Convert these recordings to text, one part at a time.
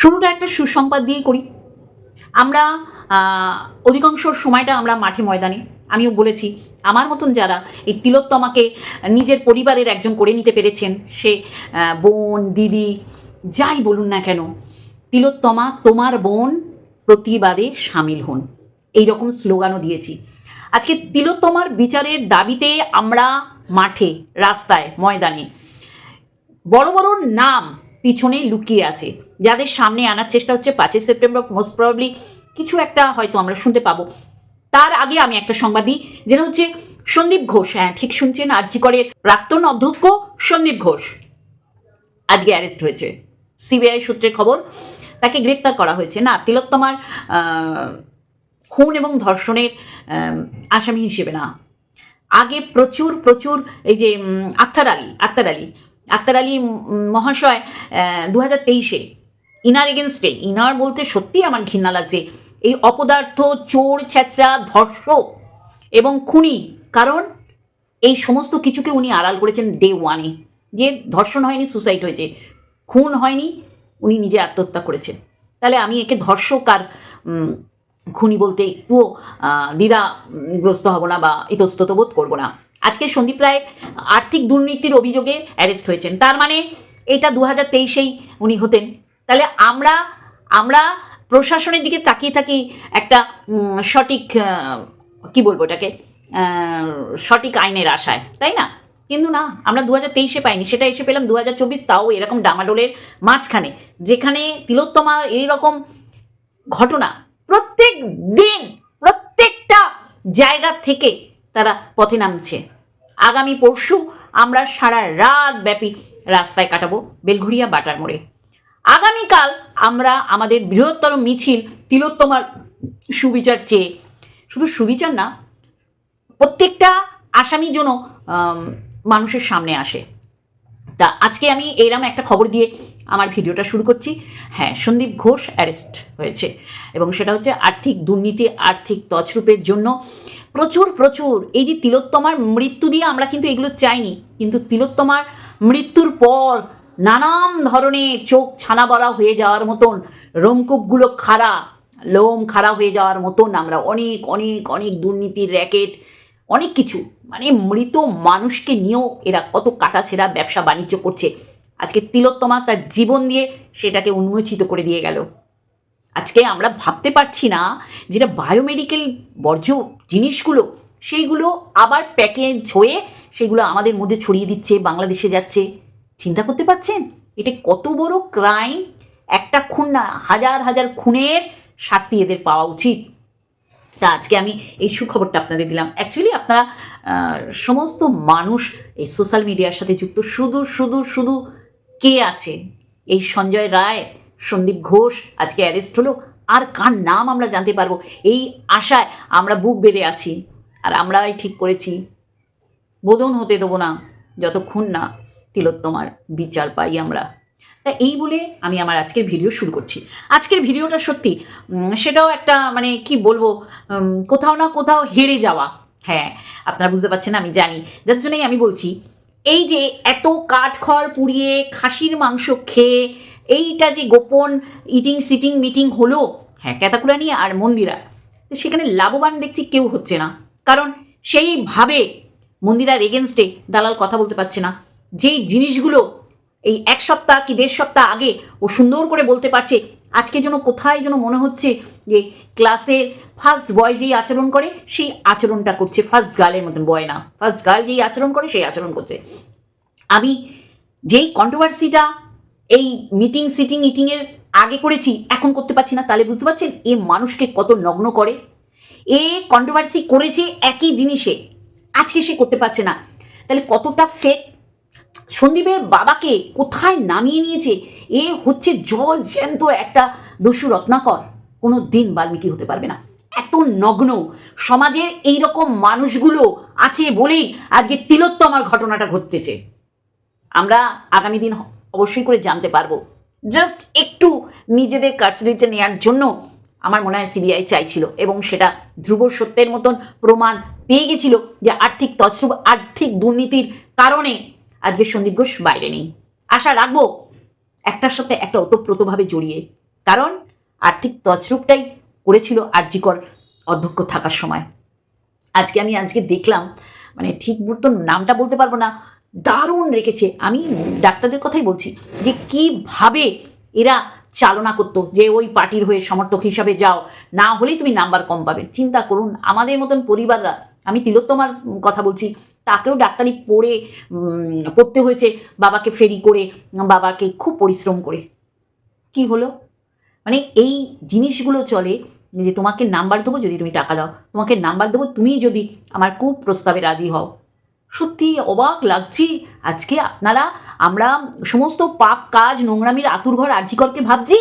শুরুটা একটা সুসংবাদ দিয়ে করি। আমরা অধিকাংশ সময়টা আমরা মাঠে ময়দানে। আমিও বলেছি, আমার মতন যারা এই তিলোত্তমাকে নিজের পরিবারের একজন করে নিতে পেরেছেন, সে বোন, দিদি, যাই বলুন না কেন, তিলোত্তমা তোমার বোন প্রতিবাদে সামিল হন। এই রকম স্লোগানও দিয়েছি। আজকে তিলোত্তমার বিচারের দাবিতে আমরা মাঠে, রাস্তায়, ময়দানে, বড় বড় নাম পিছনে লুকিয়ে আছে। যাদের সামনে আনার চেষ্টা হচ্ছে পাঁচই সেপ্টেম্বর মোস্ট প্রবাবলি কিছু একটা হয়তো আমরা শুনতে পাবো। তার আগে আমি একটা সংবাদ দিই, যেটা হচ্ছে সন্দীপ ঘোষ। হ্যাঁ ঠিক শুনছেন? আরজিকরের প্রাক্তন অধ্যক্ষ সন্দীপ ঘোষ। আজকে অ্যারেস্ট হয়েছে। সিবিআই সূত্রে খবর, তাকে গ্রেপ্তার করা হয়েছে। না, তিলোত্তমার খুন এবং ধর্ষণের আসামি হিসেবে না। আগে প্রচুর প্রচুর এই যে আক্তার আলী আক্তার আলী আক্তার আলী মহাশয় দু হাজার তেইশে, ইনার এগেনস্টে ইনার বলতে সত্যি আমার ঘৃণা লাগছে। এই অপদার্থ, চোর, ছেঁচড়া, ধর্ষক এবং খুনি, কারণ এই সমস্ত কিছুকে উনি আড়াল করেছেন ডে ওয়ানে যে ধর্ষণ হয়নি সুসাইড হয়েছে। খুন হয়নি, উনি নিজে আত্মহত্যা করেছেন। তাহলে আমি একে ধর্ষক আর খুনি বলতে একটুও দ্বিধাগ্রস্ত হব না বা ইতস্তত বোধ করব না। আজকে সন্দীপ রায় আর্থিক দুর্নীতির অভিযোগে অ্যারেস্ট হয়েছেন। তার মানে এটা দু হাজার তেইশেই উনি হতেন। তাহলে আমরা আমরা প্রশাসনের দিকে তাকিয়ে থাকি একটা সঠিক কি বলব এটাকে সঠিক আইনের আশায়, তাই না? কিন্তু না, আমরা দু হাজার তেইশে পাইনি। সেটা এসে পেলাম দু হাজার চব্বিশ, তাও এরকম ডামাডোলের মাঝখানে, যেখানে তিলোত্তমা এইরকম ঘটনা প্রত্যেক দিন, প্রত্যেকটা জায়গা থেকে তারা পথে নামছে। আগামী পরশু আমরা সারা রাত ব্যাপী রাস্তায় কাটাবো বেলঘুরিয়া বাটার মোড়ে। আগামীকাল আমরা আমাদের বৃহত্তর মিছিল তিলোত্তমার সুবিচার চেয়ে, শুধু সুবিচার না, প্রত্যেকটা আসামি জন্য মানুষের সামনে আসে। তা আজকে আমি এরম একটা খবর দিয়ে আমার ভিডিওটা শুরু করছি। হ্যাঁ সন্দীপ ঘোষ অ্যারেস্ট হয়েছে এবং সেটা হচ্ছে আর্থিক দুর্নীতি, আর্থিক তছরূপের জন্য প্রচুর প্রচুর। এই যে তিলোত্তমার মৃত্যু দিয়ে আমরা কিন্তু এগুলো চাইনি, কিন্তু তিলোত্তমার মৃত্যুর পর নানান ধরনের চোখ ছানা বলা হয়ে যাওয়ার মতন, রোমকূপগুলো খাড়া, লোম খাড়া হয়ে যাওয়ার মতন আমরা অনেক অনেক অনেক দুর্নীতির র্যাকেট অনেক কিছু। মানে মৃত মানুষকে নিয়েও এরা কত কাটাছেড়া ব্যবসা বাণিজ্য করছে। আজকে তিলোত্তমা তার জীবন দিয়ে সেটাকে উন্মোচিত করে দিয়ে গেল। আজকে আমরা ভাবতে পারছি না যেটা বায়োমেডিক্যাল বর্জ্য জিনিসগুলো, সেইগুলো আবার প্যাকেজ হয়ে সেগুলো আমাদের মধ্যে ছড়িয়ে দিচ্ছে, বাংলাদেশে যাচ্ছে। চিন্তা করতে পারছেন? এটা কত বড় ক্রাইম একটা খুন না, হাজার হাজার খুনের শাস্তি এদের পাওয়া উচিত। তা আজকে আমি এই সুখবরটা আপনাদের দিলাম। অ্যাকচুয়ালি আপনারা সমস্ত মানুষ এই সোশ্যাল মিডিয়ার সাথে যুক্ত। শুধু শুধু শুধু কে আছে? এই সঞ্জয় রায়, সন্দীপ ঘোষ, আজকে অ্যারেস্ট হলো। আর কার নাম আমরা জানতে পারব? এই আশায় আমরা বুক বেঁধে আছি। আর আমরাই ঠিক করেছি। বোধন হতে দেবো না, যতক্ষণ না তিলোত্তমার বিচার পাই আমরা। তা এই বলে আমি আমার আজকের ভিডিও শুরু করছি। আজকের ভিডিওটা সত্যি সেটাও একটা মানে কি বলব কোথাও না কোথাও হেরে যাওয়া। হ্যাঁ আপনারা বুঝতে পারছেন, আমি জানি। যার জন্যই আমি বলছি, এই যে এত কাঠখড় পুড়িয়ে খাসির মাংস খেয়ে এইটা যে গোপন ইটিং সিটিং মিটিং হলো হ্যাঁ ক্যাতাকুলা নিয়ে আর মন্দিরা সেখানে লাভবান দেখছি কেউ হচ্ছে না। কারণ সেইভাবে মন্দিরার এগেনস্টে দালাল কথা বলতে পারছে না। যেই জিনিসগুলো এই এক সপ্তাহ কি দেড় সপ্তাহ আগে ও সুন্দর করে বলতে পারছে, আজকে যেন কোথায় যেন মনে হচ্ছে যে ক্লাসের ফার্স্ট বয় যেই আচরণ করে, সেই আচরণটা করছে। ফার্স্ট গার্লের মতন বয় না। ফার্স্ট গার্ল যেই আচরণ করে, সেই আচরণ করছে। আমি যেই কন্ট্রোভার্সিটা এই মিটিং সিটিং ইটিংয়ের আগে করেছি, এখন করতে পারছি না, তাহলে বুঝতে পারছেন? এ মানুষকে কত নগ্ন করে। এ কন্ট্রোভার্সি করেছে একই জিনিসে। আজকে সে করতে পারছে না। তাহলে কতটা ফেক সন্দীপের বাবাকে কোথায় নামিয়ে নিয়েছে? এ হচ্ছে জল জ্যান্ত একটা দস্যু রত্নাকর। কোনো দিন বাল্মীকি হতে পারবে না। এত নগ্ন সমাজের এই রকম মানুষগুলো আছে বলেই আজকে তিলোত্তমার ঘটনাটা ঘটতেছে। আমরা আগামী দিন অবশ্যই করে জানতে পারব। জাস্ট একটু নিজেদের কার্সিডিতে নেওয়ার জন্য আমার মনে হয় সিবিআই চাইছিল এবং সেটা ধ্রুব সত্যের মতন প্রমাণ পেয়ে গেছিল যে আর্থিক তছরূপ, আর্থিক দুর্নীতির কারণে আজকে সন্দীপ ঘোষ বাইরে নেই। আশা রাখব একটার সাথে একটা ওতপ্রোতভাবে জড়িয়ে। কারণ আর্থিক তছরূপটাই করেছিল আরজিকর অধ্যক্ষ থাকার সময়। আজকে আমি আজকে দেখলাম মানে ঠিক তো নামটা বলতে পারব না, দারুণ রেখেছে। আমি ডাক্তারদের কথাই বলছি যে কীভাবে এরা চালনা করতো, যে ওই পার্টির হয়ে সমর্থক হিসাবে যাও, না হলেই তুমি নাম্বার কম পাবে। চিন্তা করুন, আমাদের মতন পরিবাররা, আমি তিলোত্তমার কথা বলছি তাকেও ডাক্তারি পড়ে পড়তে হয়েছে, বাবাকে ফেরি করে, বাবাকে খুব পরিশ্রম করে। কি হলো? মানে এই জিনিসগুলো চলে যে তোমাকে নাম্বার দেবো যদি তুমি টাকা দাও, তোমাকে নাম্বার দেবো তুমি যদি আমার খুব প্রস্তাবে রাজি হও। সত্যি অবাক লাগছি। আজকে আপনারা, আমরা সমস্ত পাপ কাজ, নোংরামির আতুর ঘর আর্জিকরকে ভাবছি।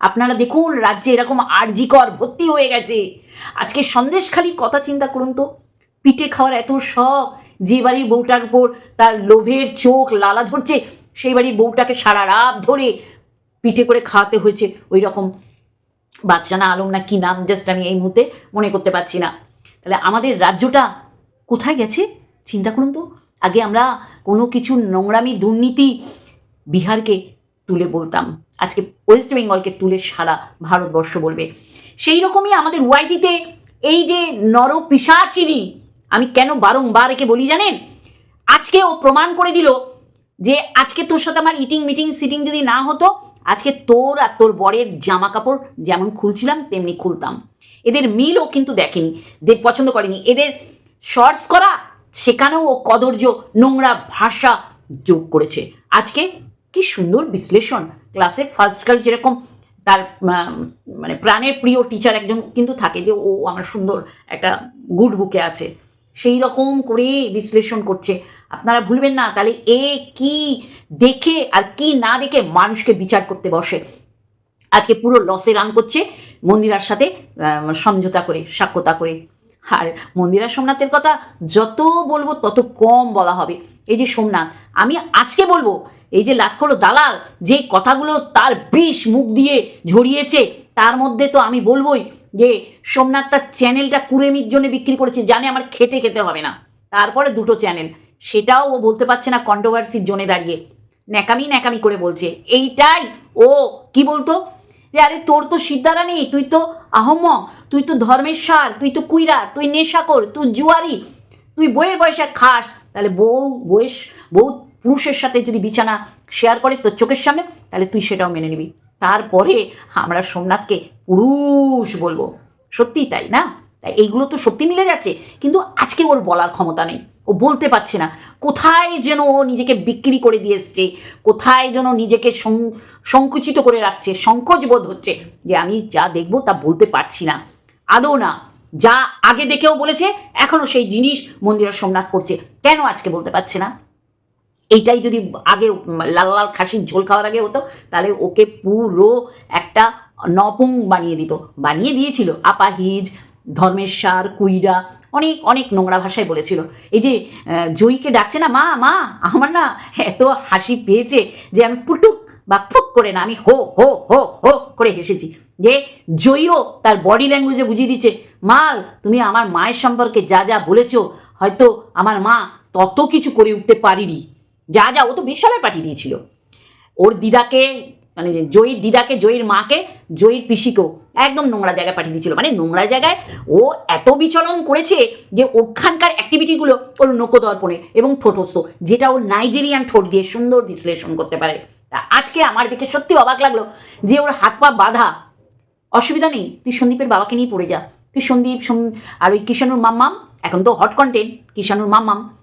আপনারা দেখুন, রাজ্যে এরকম আর্জিকর ভর্তি হয়ে গেছে। আজকে সন্দেশখালির কথা চিন্তা করুন তো। পিঠে খাওয়ার এত শখ যে বাড়ির বউটার উপর তার লোভের চোখ লালা ঝরছে, সেই বাড়ির বউটাকে সারা রাত ধরে পিঠে করে খাওয়াতে হয়েছে। ওই রকম বাচ্চানা আলম না কি নাম জাস্ট আমি এই মুহূর্তে মনে করতে পারছি না। তাহলে আমাদের রাজ্যটা কোথায় গেছে? চিন্তা করুন তো। আগে আমরা কোনো কিছু নোংরামি, দুর্নীতি বিহারকে তুলে বলতাম। আজকে ওয়েস্ট বেঙ্গলকে তুলে সারা ভারতবর্ষ বলবে। সেই রকমই আমাদের ওয়াইটিতে এই যে নর পিসাচিনি আমি কেন বারংবার একে বলি জানেন? আজকে ও প্রমাণ করে দিল যে আজকে তোর সাথে আমার ইটিং মিটিং সিটিং যদি না হতো, আজকে তোর আর তোর বরের জামা কাপড় যেমন খুলছিলাম, তেমনি খুলতাম। এদের মিলও কিন্তু দেখেনি, দেব পছন্দ করেনি। এদের শর্টস করা, সেখানেও ও কদর্য, নোংরা ভাষা যোগ করেছে। আজকে কি সুন্দর বিশ্লেষণ। ক্লাসে ফার্স্ট গার্ল যেরকম তার মানে প্রাণের প্রিয় টিচার একজন কিন্তু থাকে যে ও আমার সুন্দর একটা গুড বুকে আছে। সেই রকম করে বিশ্লেষণ করছে। আপনারা ভুলবেন না, তাহলে এ কি দেখে আর কি না দেখে মানুষকে বিচার করতে বসে। আজকে পুরো লসে রান করছে মন্দিরার সাথে সমঝোতা করে, সাক্ষ্যতা করে। আর মন্দিরা সোমনাথের কথা যত বলব তত কম বলা হবে। এই যে সোমনাথ, আমি আজকে বলব, এই যে লাক্ষর দালাল যে কথাগুলো তার বিষ মুখ দিয়ে ঝরিয়েছে, তার মধ্যে তো আমি বলবোই যে সোমনাথ তার চ্যানেলটা কুড়েমির জন্য বিক্রি করেছে, জানে আমার খেটে খেতে হবে না। তারপরে দুটো চ্যানেল। সেটাও ও বলতে পারছে না কন্ট্রোভার্সির জোনে দাঁড়িয়ে। ন্যাকামি ন্যাকামি করে বলছে। এইটাই ও কি বলতো? যে আরে তোর তো সিদ্ধারা নেই, তুই তো আহম তুই তো ধর্মেশ্বর, তুই তো কুইরা, তুই নেশাকর তুই জুয়ারি, তুই বইয়ের বয়সে খাস। তাহলে বউ বয়স, বউ পুরুষের সাথে যদি বিছানা শেয়ার করে তোর চোখের সামনে, তাহলে তুই সেটাও মেনে নিবি। তারপরে আমরা সোমনাথকে পুরুষ বলব। সত্যিই তাই, না? তাই এইগুলো তো সত্যি মিলে যাচ্ছে। কিন্তু আজকে ওর বলার ক্ষমতা নেই। ও বলতে পারছে না, কোথায় যেন ও নিজেকে বিক্রি করে দিয়ে এসছে, কোথায় যেন নিজেকে সংকুচিত করে রাখছে সংকোচ বোধ হচ্ছে যে আমি যা দেখব তা বলতে পারছি না। আদৌ না, যা আগে দেখেও বলেছে এখনও সেই জিনিস মন্দিরা সোমনাথ করছে। কেন আজকে বলতে পারছে না? এইটাই যদি আগে লাল লাল খাসির ঝোল খাওয়ার আগে হতো, তাহলে ওকে পুরো একটা নপুং বানিয়ে দিত। বানিয়ে দিয়েছিল। আপাহিজ ধর্মেশ্বর, কুইরা, অনেক অনেক নোংরা ভাষায় বলেছিল। এই যে জয়ীকে ডাকছে না, মা মা, আমার না এত হাসি পেয়েছে যে আমি পুটুক বা ফুক করে না, আমি হো হো হো হো করে হেসেছি। যে জয়ীও তার বডি ল্যাঙ্গুয়েজে বুঝিয়ে দিচ্ছে, মাল, তুমি আমার মায়ের সম্পর্কে যা যা বলেছ, হয়তো আমার মা তত কিছু করে উঠতে পারিনি। যা যা, ও তো বেশালায় পাঠিয়ে দিয়েছিল। ওর দিদাকে মানে জয়ীর দিদাকে, জয়ীর মাকে, জয়ীর পিসিকেও একদম নোংরা জায়গায় পাঠিয়ে দিয়েছিল। মানে নোংরা জায়গায় ও এত বিচলন করেছে যে ওখানকার অ্যাক্টিভিটিগুলো ওর নকদর্পণে এবং ঠোঁটস্থ, যেটা ওর নাইজেরিয়ান ঠোঁট দিয়ে সুন্দর বিশ্লেষণ করতে পারে। তা আজকে আমার দেখে সত্যি অবাক লাগল যে ওর হাত পা বাঁধা। অসুবিধা নেই, তুই সন্দীপের বাবাকে নিয়ে পড়ে যা। তুই সন্দীপ, সন- আর ওই কিষানুর মাম্মাম, এখন তো হট কন্টেন্ট কিষানুর মাম্মাম।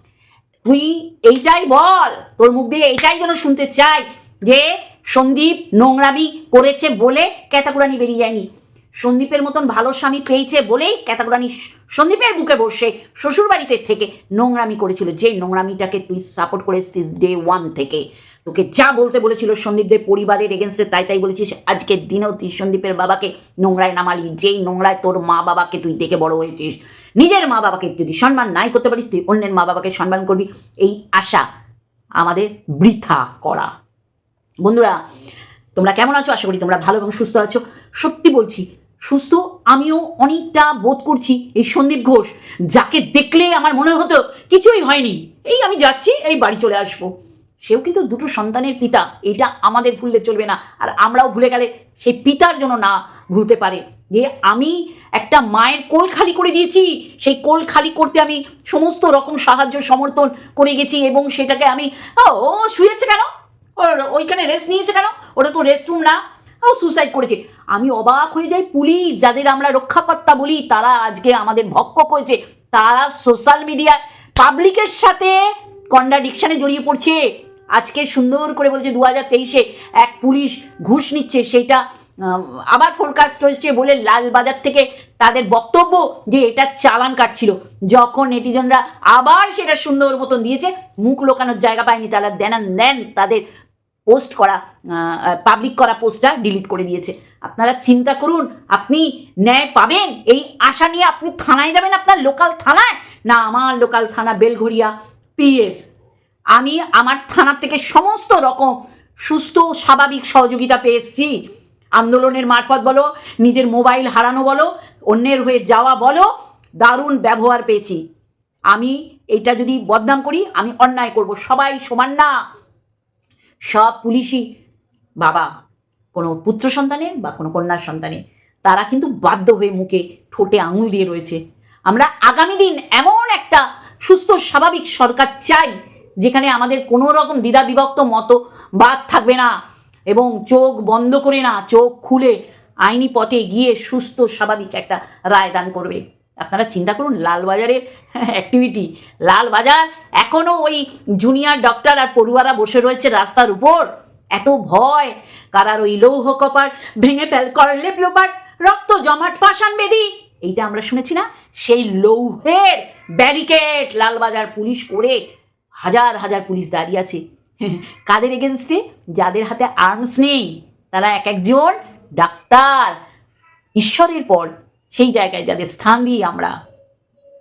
তুই এইটাই বল, তোর মুখ দিয়ে এইটাই যেন শুনতে চাই যে সন্দীপ নোংরামি করেছে বলে ক্যাতাকুরানি বেরিয়ে যায়নি। সন্দীপের মতন ভালো স্বামী পেয়েছে বলেই ক্যাতাকুরানি সন্দীপের বুকে বসে শ্বশুর বাড়িতে থেকে নোংরামি করেছিল। যে নোংরামিটাকে তুই সাপোর্ট করে এসছিস ডে ওয়ান থেকে। তোকে যা বলতে বলেছিল সন্দীপদের পরিবারের এগেনস্টে তাই তাই বলেছিস। আজকের দিনেও তুই সন্দীপের বাবাকে নোংরায় নামালি। যেই নোংরায় তোর মা বাবাকে তুই দেখে বড় হয়েছিস। নিজের মা বাবাকে যদি সম্মান নাই করতে পারিস, তুই অন্যের মা বাবাকে সম্মান করবি। এই আশা আমাদের বৃথা করা। বন্ধুরা, তোমরা কেমন আছো? আশা করি তোমরা ভালো এবং সুস্থ আছো। সত্যি বলছি, সুস্থ আমিও অনেকটা বোধ করছি এই সন্দীপ ঘোষ, যাকে দেখলে আমার মনে হতো কিছুই হয়নি। এই আমি যাচ্ছি, এই বাড়ি চলে আসব। সেও কিন্তু দুটো সন্তানের পিতা, এটা আমাদের ভুললে চলবে না। আর আমরাও ভুলে গেলে সেই পিতার জন্য না ভুলতে পারে। যে আমি একটা মায়ের কোল খালি করে দিয়েছি, সেই কোল খালি করতে আমি সমস্ত রকম সাহায্য, সমর্থন করে গেছি এবং সেটাকে আমি, ও, শুয়েছে কেন? ওর, ওইখানে রেস্ট নিয়েছে কেন? ওটা তো রেস্ট রুম না। ও সুসাইড করেছে। আমি অবাক হয়ে যাই পুলিশ, যাদের আমরা রক্ষাকর্তা বলি, তারা আজকে আমাদের ভক্ষক হয়েছে তারা সোশ্যাল মিডিয়ায় পাবলিকের সাথে কন্ট্রাডিকশানে জড়িয়ে পড়ছে। আজকে সুন্দর করে বলছে দু হাজার তেইশে এক পুলিশ ঘুষ নিচ্ছে, সেইটা আবার ফোরকাস্ট হয়েছে বলে লালবাজার থেকে তাদের বক্তব্য যে এটা চালান কাটছিল। যখন নেটিজনরা আবার সেটা সুন্দর মতন দিয়েছে, মুখ লোকানোর জায়গা পায়নি, তারা দেন দেন তাদের পোস্ট করা পাবলিক করা পোস্টটা ডিলিট করে দিয়েছে। আপনারা চিন্তা করুন, আপনি ন্যায় পাবেন, এই আশা নিয়ে আপনি থানায় যাবেন, আপনার লোকাল থানায়? না, আমার লোকাল থানা বেলঘড়িয়া পিএস আমি আমার থানার থেকে সমস্ত রকম সুস্থ, স্বাভাবিক সহযোগিতা পেয়ে এসেছি। আন্দোলনের মারফত বলো, নিজের মোবাইল হারানো বলো, অন্যের হয়ে যাওয়া বলো, দারুণ ব্যবহার পেয়েছি। আমি এটা যদি বদনাম করি, আমি অন্যায় করব, সবাই সমান না। সব পুলিশই বাবা, কোনো পুত্র সন্তানের বা কোনো কন্যার সন্তানের তারা কিন্তু বাধ্য হয়ে মুখে ঠোঁটে আঙুল দিয়ে রয়েছে। আমরা আগামী দিন এমন একটা সুস্থ, স্বাভাবিক সরকার চাই, যেখানে আমাদের কোনো রকম দ্বিধা বিভক্ত মতো বাদ থাকবে না এবং চোখ বন্ধ করে না, চোখ খুলে আইনি পথে গিয়ে সুস্থ, স্বাভাবিক একটা রায় দান করবে। আপনারা চিন্তা করুন লালবাজারের অ্যাক্টিভিটি লালবাজার এখনও ওই জুনিয়র ডক্টর আর পড়ুয়ারা বসে রয়েছে রাস্তার উপর। এত ভয়, কারার ওই লৌহ কপার ভেঙে ফেল করলে লোপার রক্ত জমাট পাষাণ বেদি। এইটা আমরা শুনেছি না? সেই লৌহের ব্যারিকেড লালবাজার পুলিশ করে হাজার হাজার পুলিশ দাঁড়িয়ে আছে। কাদের এগেনস্টে যাদের হাতে আর্মস নেই, তারা এক একজন ডাক্তার ঈশ্বরের পর। সেই জায়গায় যাদের স্থান দিই আমরা।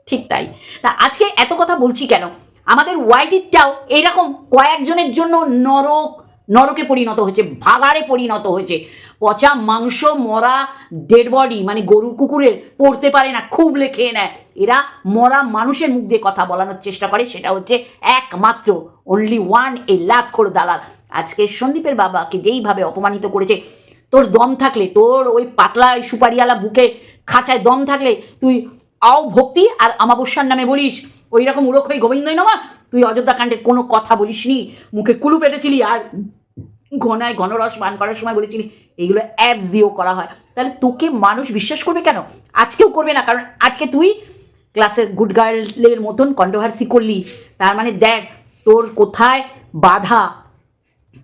ঠিক তাই। তা আজকে এত কথা বলছি কেন? আমাদের ওয়াইটিটাও এইরকম কয়েকজনের জন্য নরক, নরকে পরিণত হয়েছে, ভাগাড়ে পরিণত হয়েছে। পচা মাংস, মরা ডেড বডি মানে গরু, কুকুরের পড়তে পারে না খুব লেখে নেয়। এরা মরা মানুষের মুখ দিয়ে কথা বলানোর চেষ্টা করে, সেটা হচ্ছে একমাত্র অনলি ওয়ান এই লাভখোর দালাল। আজকে সন্দীপের বাবাকে যেইভাবে অপমানিত করেছে, তোর দম থাকলে তোর ওই পাতলা সুপারিওয়ালা বুকে খাঁচায় দম থাকলে তুই আও ভক্তি আর আমাবস্যার নামে বলিস। ওই রকম উড়ক হয়ে গোবিন্দই নমা। তুই অযোধ্যা কাণ্ডের কোনো কথা বলিস নি মুখে কুলু পেটেছিলি আর ঘনায় ঘনরস পান করার সময় বলেছিলি। এইগুলো অ্যাপস দিয়েও করা হয়। তাহলে তোকে মানুষ বিশ্বাস করবে কেন? আজকেও করবে না। কারণ আজকে তুই ক্লাসের গুড গার্লের মতন কন্ট্রোভার্সি করলি। তার মানে দেখ, তোর কোথায় বাধা?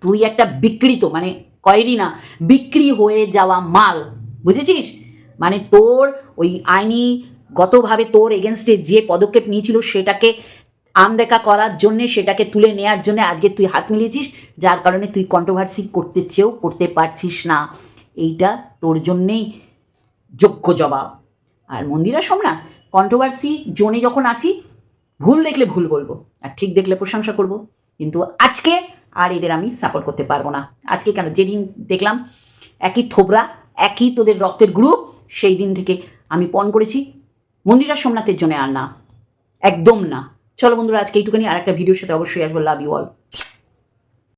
তুই একটা বিকৃত মানে কয়েরি না, বিক্রি হয়ে যাওয়া মাল। বুঝেছিস? মানে তোর ওই আইনি গতভাবে তোর এগেনস্টে যে পদক্ষেপ নিয়েছিল সেটাকে আনদেখা করার জন্যে, সেটাকে তুলে নেওয়ার জন্য আজকে তুই হাত মিলিয়েছিস, যার কারণে তুই কন্ট্রোভার্সি করতে চেয়েও করতে পারছিস না। এইটা তোর জন্যেই যোগ্য জবাব। আর মন্দিরা সোমনাথ কন্ট্রোভার্সি জোনে যখন আছি, ভুল দেখলে ভুল বলব, আর ঠিক দেখলে প্রশংসা করব। কিন্তু আজকে আর এদের আমি সাপোর্ট করতে পারব না। আজকে কেন? যেদিন দেখলাম একই থোবরা, একই তোদের রক্তের গ্রুপ সেই দিন থেকে আমি পণ করেছি। মন্দিরা সোমনাথের জন্য আর না। একদম না। চলো বন্ধুরা, আজকে এইটুখানি। আর একটা ভিডিওর সাথে অবশ্যই আসব। Love you all